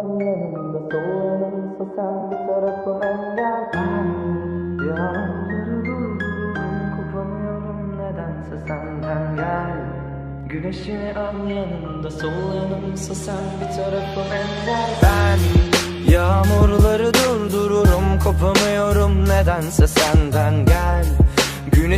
Yanımda sol yanımsa sen bir tarafım engel yağmurları durdururum kopamıyorum nedense senden gel yanımda sol yanımsa sen bir tarafım engel Ben yağmurları durdururum kopamıyorum nedense senden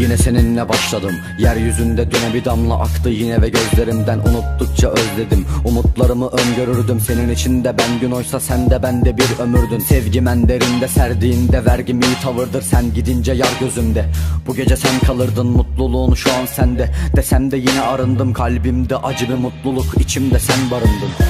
Yine seninle başladım. Yeryüzünde düne bir damla aktı yine ve gözlerimden Unuttukça özledim. Umutlarımı öngörürdüm Senin içinde ben gün oysa sen de bende bir ömürdün. Sevgim en derinde serdiğinde vergim iyi tavırdır Sen gidince yar gözümde. Bu gece sen kalırdın mutluluğun şu an sende. Desem de yine arındım kalbimde acı bir mutluluk içimde sen barındın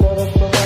Ben